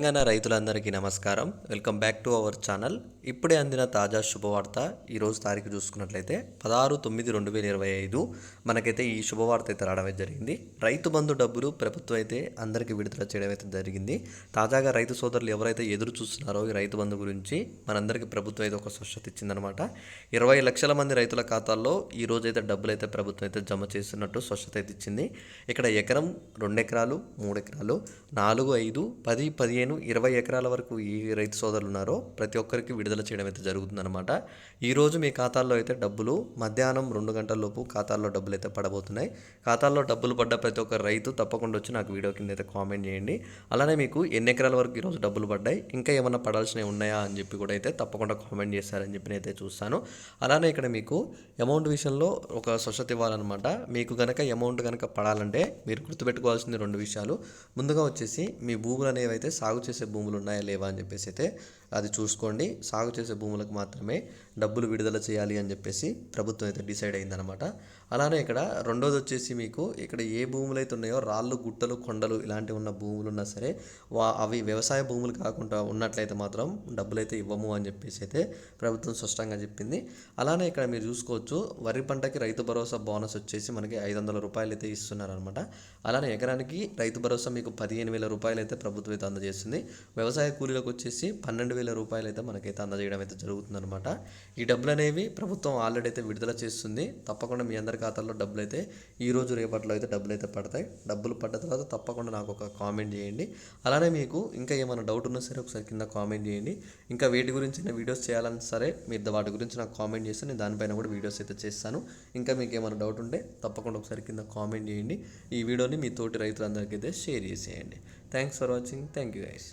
తెలంగాణ రైతులందరికీ నమస్కారం. Welcome back to our channel. ఇప్పుడే అందిన తాజా శుభవార్త ఈరోజు తారీఖు చూసుకున్నట్లయితే పదహారు తొమ్మిది రెండు వేల ఇరవై ఐదు మనకైతే ఈ శుభవార్త అయితే రావడం అయితే జరిగింది. రైతు బంధు డబ్బులు ప్రభుత్వం అయితే అందరికీ విడుదల చేయడం అయితే జరిగింది. తాజాగా రైతు సోదరులు ఎవరైతే ఎదురు చూస్తున్నారో ఈ రైతు బంధు గురించి మనందరికీ ప్రభుత్వం అయితే ఒక స్వచ్ఛత ఇచ్చిందనమాట ఇరవై లక్షల మంది రైతుల ఖాతాల్లో ఈ రోజైతే అయితే డబ్బులు అయితే ప్రభుత్వం అయితే జమ చేస్తున్నట్టు స్వచ్ఛత అయితే ఇచ్చింది. ఇక్కడ ఎకరం రెండు ఎకరాలు మూడు ఎకరాలు నాలుగు ఐదు పది పదిహేను ఇరవై ఎకరాల వరకు ఈ రైతు సోదరులు ఉన్నారో ప్రతి ఒక్కరికి విడుదల చేయడం అయితే జరుగుతుందన్నమాట. ఈరోజు మీ ఖాతాల్లో అయితే డబ్బులు మధ్యాహ్నం రెండు గంటల లోపు ఖాతాల్లో డబ్బులు అయితే పడబోతున్నాయి. ఖాతాల్లో డబ్బులు పడ్డ ప్రతి ఒక్క రైతు తప్పకుండా వచ్చి నాకు వీడియో కింద అయితే కామెంట్ చేయండి. అలానే మీకు ఎన్ని ఎకరాల వరకు ఈరోజు డబ్బులు పడ్డాయి ఇంకా ఏమైనా పడాల్సినవి ఉన్నాయా అని చెప్పి కూడా అయితే తప్పకుండా కామెంట్ చేస్తారని చెప్పి అయితే చూస్తాను. అలానే ఇక్కడ మీకు అమౌంట్ విషయంలో ఒక స్వచ్ఛత ఇవ్వాలన్నమాట. మీకు కనుక అమౌంట్ కనుక పడాలంటే మీరు గుర్తుపెట్టుకోవాల్సింది రెండు విషయాలు. ముందుగా వచ్చేసి మీ భూములు అనేవి అయితే సాగు సాగు చేసే భూములు ఉన్నాయా లేవా అని చెప్పేసి అయితే అది చూసుకోండి. సాగు చేసే భూములకు మాత్రమే డబ్బులు విడుదల చేయాలి అని చెప్పేసి ప్రభుత్వం అయితే డిసైడ్ అయిందనమాట అలానే ఇక్కడ రెండోది వచ్చేసి మీకు ఇక్కడ ఏ భూములు అయితే ఉన్నాయో రాళ్ళు గుట్టలు కొండలు ఇలాంటివి ఉన్న భూములు ఉన్నా సరే వా అవి వ్యవసాయ భూములు కాకుండా ఉన్నట్లయితే మాత్రం డబ్బులు అయితే ఇవ్వము అని చెప్పేసి అయితే ప్రభుత్వం స్పష్టంగా చెప్పింది. అలానే ఇక్కడ మీరు చూసుకోవచ్చు వరి పంటకి రైతు భరోసా బోనస్ వచ్చేసి మనకి ఐదు వందల రూపాయలు అయితే ఇస్తున్నారనమాట అలానే ఎకరానికి రైతు భరోసా మీకు పదిహేను వేల రూపాయలు అయితే ప్రభుత్వం అయితే అందజేస్తుంది. వ్యవసాయ కూలీలకు వచ్చేసి పన్నెండు వేల రూపాయలు అయితే మనకైతే అందజేయడం అయితే జరుగుతుందనమాట ఈ డబ్బులు అనేవి ప్రభుత్వం ఆల్రెడీ అయితే విడుదల చేస్తుంది. తప్పకుండా మీ అందరి ఖాతాల్లో డబ్బులు అయితే ఈ రోజు రేపట్లో అయితే డబ్బులు అయితే పడతాయి. డబ్బులు పడ్డ తర్వాత తప్పకుండా నాకు ఒక కామెంట్ చేయండి. అలానే మీకు ఇంకా ఏమైనా డౌట్ ఉన్నా సరే ఒకసారి కింద కామెంట్ చేయండి. ఇంకా వేటి గురించి నేను వీడియోస్ చేయాలని సరే మీరు వాటి గురించి నాకు కామెంట్ చేస్తే నేను దానిపైన కూడా వీడియోస్ అయితే చేస్తాను. ఇంకా మీకు ఏమైనా డౌట్ ఉంటే తప్పకుండా ఒకసారి కింద కామెంట్ చేయండి. ఈ వీడియోని మీ తోటి రైతులందరికీ అయితే షేర్ చేసేయండి. Thanks for watching thank you guys